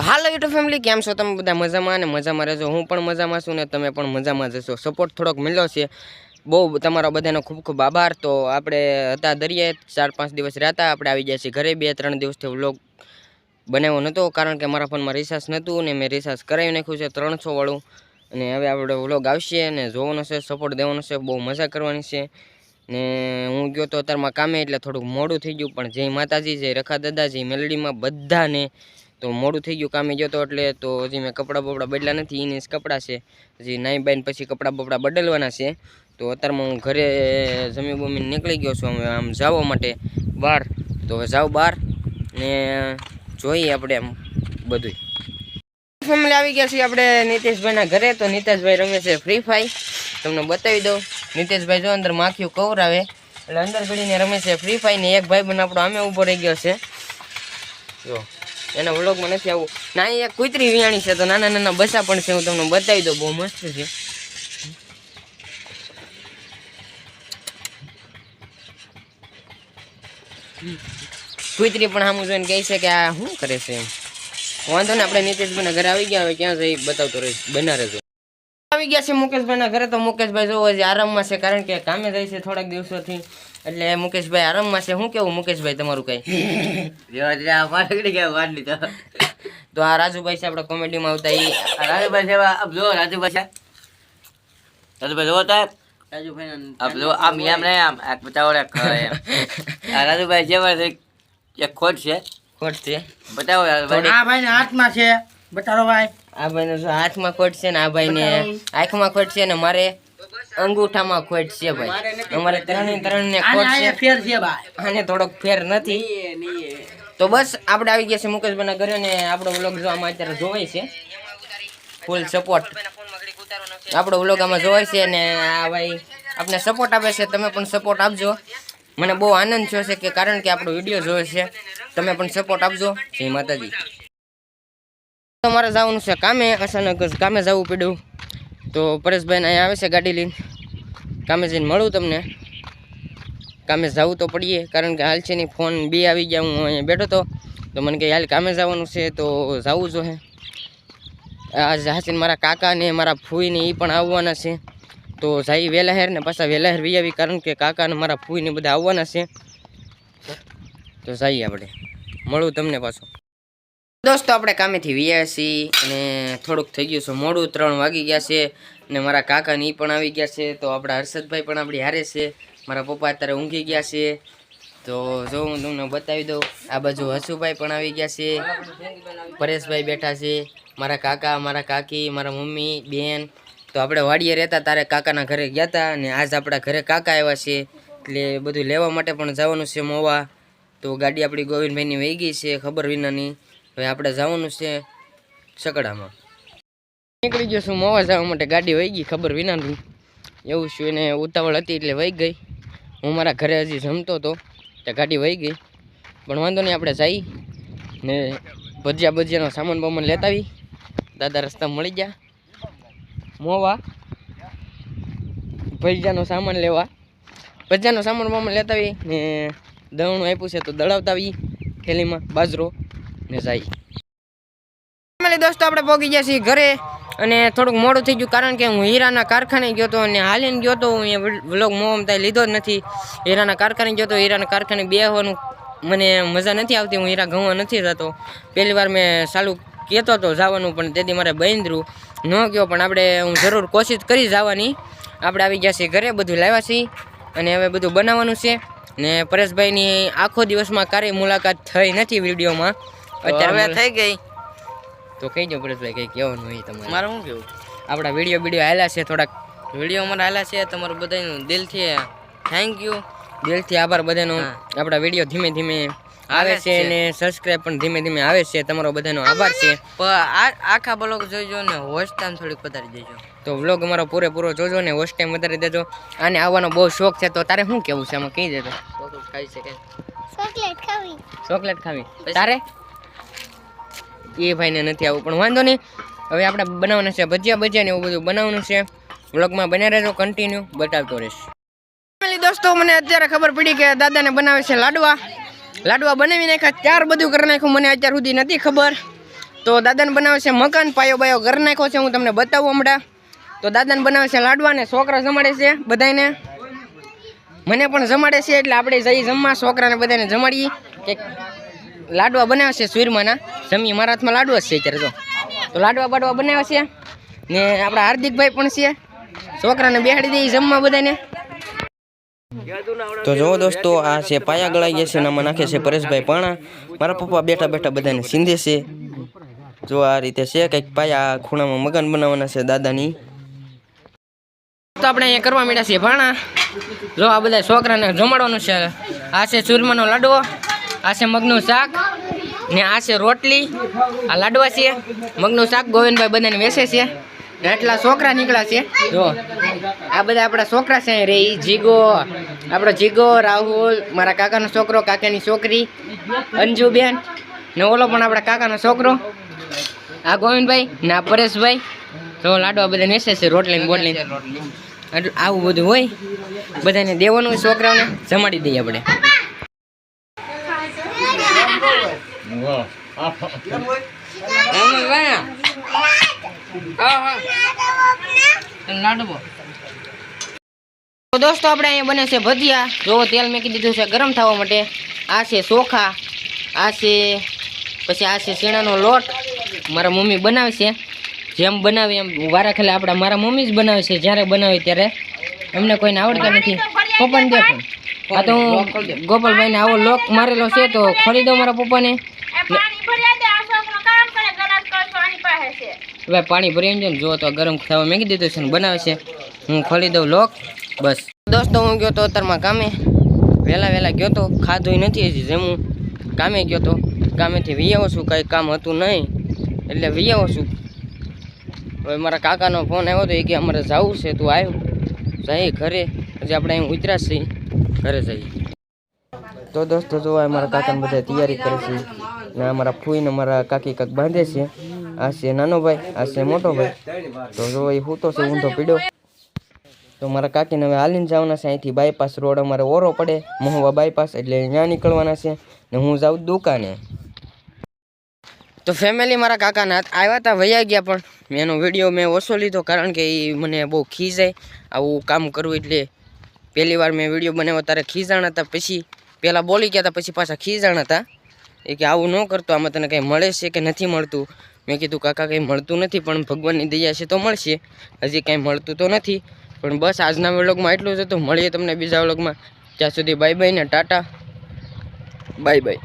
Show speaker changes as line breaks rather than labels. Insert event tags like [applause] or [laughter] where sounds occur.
તો હાલો YouTube family, કેમ છો તમે બધા મજામાં? અને મજામાં રહેજો. હું પણ મજામાં છું ને તમે પણ મજામાં જશો સપોર્ટ થોડોક મળ્યો છે. બહુ તમારા બધાનો ખૂબ ખૂબ આભાર. તો આપણે હતા દરિયે ચાર પાંચ દિવસ રહેતા. આપણે આવી ગયા છીએ ઘરે બે ત્રણ દિવસથી વ્લોગ બનાવ્યો નહોતો કારણ કે મારા ફોનમાં રિસાર્જ નહોતું ને મેં રિસાર્જ કરાવી નાખ્યું છે ત્રણસો વાળું. અને હવે આપણે વ્લોગ આવશે અને જોવાનો છે સપોર્ટ દેવાનો છે. બહુ મજા કરવાની છે. ને હું ગયો તો અત્યારમાં કામે એટલે થોડુંક મોડું થઈ ગયું. પણ જય માતાજી, જય રખા દાદાજી મેલડીમાં બધાને તો મોડું થઈ ગયું કામે જતો એટલે તો હજી મેં કપડાં બપડા બદલા નથી, એને કપડાં છે. હજી નાઈ બાઈને પછી કપડાં બપડા બદલવાના છે. તો અત્યારમાં હું ઘરે જમી બમીને નીકળી ગયો છું, હવે આમ જવા માટે બહાર. તો હવે બહાર ને જોઈએ આપણે એમ બધું ફેમિલી આવી ગયા છીએ આપણે નીતેશભાઈના ઘરે. તો નીતેશભાઈ રમે છે ફ્રી ફાયર તમને બતાવી દઉં. નીતિશભાઈ જો અંદર માખીઓ કવરાવે. એટલે અંદર ઘડીને રમે છે ફ્રી ફાઈ ને એક ભાઈ બન આપણો આમે ઊભો રહી ગયો છે. જો. એના વ્લોગમાં નથી આવું. ના એક કૂતરી વિયાણી છે, તો નાના નાના બસા પણ છે, હું તમને બતાવી દઉં, બહુ મસ્ત છે. કુતરી પણ સામું જોઈને કહે છે કે આ શું કરે છે એમ. વાંધો ને, આપણે નીતેશભાઈના ઘરે આવી ગયા હવે ક્યાં જઈ બતાવતો રહીશ બના રહેજો આવી ગયા છે મુકેશભાઈના ઘરે, તો મુકેશભાઈ જોવો છે આરામમાં છે, કારણ કે કામે જાય છે થોડાક દિવસોથી. એટલે મુકેશભાઈ આરામમાં છે. શું કેવું મુકેશભાઈ તમારું કઈ? [laughs] [laughs] તો. આ રાજુભાઈ છે આપણે કોમેડીમાં આવતા ઈ.
રાજુભાઈ જેવા આપ જો રાજુભાઈ છે. રાજુભાઈ જોવો તો. બતાવો રાજુભાઈ જેવા [laughs] ખોટ છે.
ખોટ છે.
બતાવો
આ ભાઈ. હાથમાં છે. બતાડો ભાઈ.
આ ભાઈ હાથમાં ખોટ છે ને આ ભાઈને? આંખમાં ખોટ છે ને મારે? અંગૂઠામાં ખોટ છે ભાઈ. અમારે ત્રણે ત્રણ ને ખોટ છે.
ફેર છે ભાઈ.
આને થોડોક ફેર નથી. તો બસ આપણે આવી ગયા છે મુકેશભાઈના ઘરે ને આપણો વ્લોગ જો આમાં અત્યારે જોવાય છે. ફૂલ સપોર્ટ આપણો વ્લોગ આમાં જોવાય છે ને આ ભાઈ આપણે સપોર્ટ આપે છે. તમે પણ સપોર્ટ આપજો. મને બહુ આનંદ થયો છે કે કારણ કે આપણો વીડિયો જોયો છે. તમે પણ સપોર્ટ આપજો. જય માતાજી. તમારે જવાનું છે કામે અચાનક કામે જવું પડ્યું. તો પરેશભાઈને અહીંયા આવે છે ગાડી લઈને. કામે જઈને મળું તમને. કામે જવું તો પડીએ, કારણ કે હાલ છે ને ફોન બે આવી ગયા, હું અહીંયા બેઠો તો તો મને કે હાલ કામે જવાનું છે, તો જવું જોઈએ આજ હાસીને મારા કાકા ને મારા ફૂઈ ને એ પણ આવવાના છે. તો જાય વહેલા હેર ને પાછા વહેલા હેર આવી કારણ કે કાકા ને મારા ફૂઈ ને બધા આવવાના છે. તો જઈએ આપણે. મળું તમને પાછું. દોસ્તો, આપણે કામેથી વ્યા છીએ અને થોડુંક થઈ ગયું છે મોડું, ત્રણ વાગી ગયા છે ને મારા કાકા ની પણ આવી ગયા છે. તો આપણા હર્ષદભાઈ પણ આપણી હારે છે. મારા પપ્પા અત્યારે ઊંઘી ગયા છે. તો જો હું તમને બતાવી દઉં, આ બાજુ હસુભાઈ પણ આવી ગયા છે. પરેશભાઈ બેઠા છે. મારા કાકા, મારા કાકી, મારા મમ્મી, બેન. તો આપણે વાડીએ રહેતા તારે કાકાના ઘરે ગયા હતા અને આજ આપણા ઘરે કાકા આવ્યા છે. એટલે બધું લેવા માટે પણ જવાનું છે મોવા. તો ગાડી આપણી ગોવિંદભાઈની વહી ગઈ છે, ખબર વિનાની. હવે આપણે જવાનું છે સકડામાં નીકળી ગયો છું મોવા જવા માટે. ગાડી વહી ગઈ, ખબર વિનાની. એવું શું એને ઉતાવળ હતી એટલે વહી ગઈ. હું મારા ઘરે હજી જમતો હતો, તે ગાડી વહી ગઈ. પણ વાંધો નહીં, આપણે જઈ ને ભજીયા ભજીયાનો સામાન બામાન લેતા આવી. દાદા રસ્તા મળી ગયા. મોવા. ભજીયાનો સામાન લેવા. ભજીયાનો સામાન બામાન લેતા આવી ને દળણું આપ્યું છે તો દળાવતા આવી થેલીમાં બાજરો. ને જાય. દોસ્તો, આપણે પહોંચી ગયા છીએ ઘરે અને થોડુંક મોડું થઈ ગયું કારણ કે હું હીરાના કારખાને ગયો હતો અને હાલીને ગયો હતો હું વ્લોગ મોમ ત્યાં લીધો જ નથી. હીરાના કારખાને ગયો હતો હીરાના કારખાને બેહવાનું મને મજા નથી આવતી, હું હીરા ઘઉં નથી જતો પહેલી વાર મેં ચાલુ કહેતો હતો જવાનું, પણ તેથી મારે બંધરું ન ગયો. પણ આપણે હું જરૂર કોશિશ કરી જવાની. આપણે આવી ગયા છીએ ઘરે, બધું લાવ્યા છીએ અને હવે બધું બનાવવાનું છે. ને પરેશભાઈની આખો દિવસમાં ક્યારેય મુલાકાત થઈ નથી વિડીયોમાં.
હવે થઈ ગઈ.
તો કહી દો પરેશભાઈ કંઈ કહેવાનું હોય તમારે?
મારે શું કેવું
આપણા વીડિયો વીડિયો આવેલા છે થોડાક
વીડિયો અમારા આવેલા છે તમારું બધાનું દિલથી થેન્ક યુ
દિલથી આભાર બધાનો. આપણા વીડિયો ધીમે ધીમે આવે છે. અને સબસ્ક્રાઈબ પણ ધીમે ધીમે આવે છે તમારો બધાનો આભાર છે.
આ આખા બ્લોગ જોઈજો ને હોસ્ટ ટાઈમ થોડીક વધારી દેજો.
તો વ્લોગ અમારો પૂરેપૂરો જોજો ને હોસ્ટ ટાઈમ વધારી દેજો. અને આવવાનો બહુ શોખ છે તો તારે શું કેવું છે આમાં કહી દેજો
ચોકલેટ ખાઈ શકે
ચોકલેટ ખાવી. તારે? એ ભાઈને નથી આવું, પણ વાંધો નહીં. હવે આપણે બનાવવાના છે ભજીયા ભજીયા ને એવું બધું બનાવવાનું છે. વ્લોગમાં બન્યા રહેજો કન્ટિન્યુ બતાવતો રહીશ. દોસ્તો, મને અત્યારે ખબર પડી કે દાદાને બનાવે છે લાડવા. લાડવા બનાવી નાખ્યા, ત્યાર બધું કરી નાખ્યું, મને અત્યાર સુધી નથી ખબર. તો દાદાને બનાવે છે મકાન, પાયો બાયો ઘર નાખ્યો છે, હું તમને બતાવું હમણાં. તો દાદાને બનાવે છે લાડવા ને છોકરા જમાડે છે બધાને મને પણ જમાડે છે, એટલે આપણે જઈ જમવા, છોકરાને બધાને જમાડીએ. કે લાડવા બનાવે છે સુરમાના જમી મારા હાથમાં લાડવા જ છે અત્યારે જો. તો લાડવા બાડવા બનાવે છે. ને આપણા હાર્દિકભાઈ પણ છે. છોકરાને બેહાડી દઈએ જમવા બધાને. તો જો દોસ્તો આ છે પાયા ગળાઈ ગયા છે ને આમાં નાખે છે પરેશભાઈ પાણા. મારા પપ્પા બેઠા બેઠા બધાને સિંધે છે. જો આ રીતે છે કંઈક પાયા ખૂણામાં મકાન બનાવવાના છે દાદાની. તો આપણે અહીંયા કરવા માંડ્યા છીએ ભાણા. જો આ બધા છોકરાને જમાડવાનું છે. આ છે ચૂરમાનો લાડવો. આ છે મગનું શાક, ને આ છે રોટલી. આ લાડવા છે. મગનું શાક ગોવિંદભાઈ બધાને વેસે છે. એટલા છોકરા નીકળ્યા છે. જો, આ બધા આપણા છોકરા છે. રે જીગો, આપણો જીગો, રાહુલ, મારા કાકાનો છોકરો, કાકાની છોકરી, અંજુબેન, ને ઓલો પણ આપણા કાકાનો છોકરો. આ ગોવિંદભાઈ, ને આ પરેશભાઈ. તો લાડવા બધાને વેસે છે રોટલી બોટલી આવું બધું હોય, બધાને દેવાનું છોકરાઓને, જમાડી દઈએ આપણે. તો દોસ્તો, આપણે અહીંયા બને છે ભજીયા. જો તેલ મેકી દીધું છે ગરમ થવા માટે. આ છે ચોખા, આ છે પછી આ છે શેણાનો લોટ. મારા મમ્મી બનાવે છે. જેમ બનાવે એમ વારા ખેલા આપણા મારા મમ્મી જ બનાવે છે. જ્યારે બનાવે ત્યારે. એમને કોઈને આવડતા નથી. પપ્પાને દેખો. આ તો હું ગોપાલભાઈને આવો લોક મારેલો છે તો ખોલી દઉં મારા પપ્પાને. હવે પાણી ભરી ને જો તો ગરમ થવા મેંગી દીધું છે ને બનાવે છે. હું ખોલી દઉં લોક બસ. દોસ્તો હું ગયો તો અત્યારમાં કામે વહેલા વહેલા ગયો તો ખાધું નથી હજી જેમ હું કામે ગયો તો કામેથી વી આવો છું કંઈ કામ હતું નહીં. એટલે વિયાવો આવો છું. હવે મારા કાકાનો ફોન આવ્યો તો એ કે અમારે જવું છે તું આવ્યો જઈએ ઘરે. હજી આપણે અહીં ઉતરાશ છીએ. ઘરે જઈએ. તો દોસ્તો, જો અમારા મારા કાકાને બધા તૈયારી કરે છે. ને અમારા મારા ફૂઈને મારા કાકી કાક બાંધે છે. આ છે નાનો ભાઈ, આ છે મોટો ભાઈ. તો જો એ હું તો છે, ઊંધો પીડ્યો. તો મારા કાકીને હવે હાલીને જવાના છે. અહીંથી બાયપાસ રોડ અમારે ઓરો પડે. મહુવા બાયપાસ એટલે ત્યાં નીકળવાના છે. ને હું જાઉં દુકાને. તો ફેમિલી મારા કાકાના આવ્યા હતા, વયા ગયા પણ મેં એનો વીડિયો મેં ઓછો લીધો કારણ કે એ મને બહુ ખીજાય. આવું કામ કરવું એટલે પહેલી વાર મેં વીડિયો બનાવ્યો ત્યારે ખીજાણા હતા પછી પહેલાં બોલી ગયા હતા પછી પાછા ખીજાણા હતા એ કે આવું ન કરતો, આમાં તને કંઈ મળે છે કે નથી મળતું? મેં કીધું, કાકા, કંઈ મળતું નથી, પણ ભગવાનની દયા છે તો મળશે. હજી કંઈ મળતું તો નથી. પણ બસ આજના વ્લોગમાં એટલું જ હતું. મળીએ તમને બીજા વ્લોગમાં. ત્યાં સુધી બાય બાય ને ટાટા. Bye bye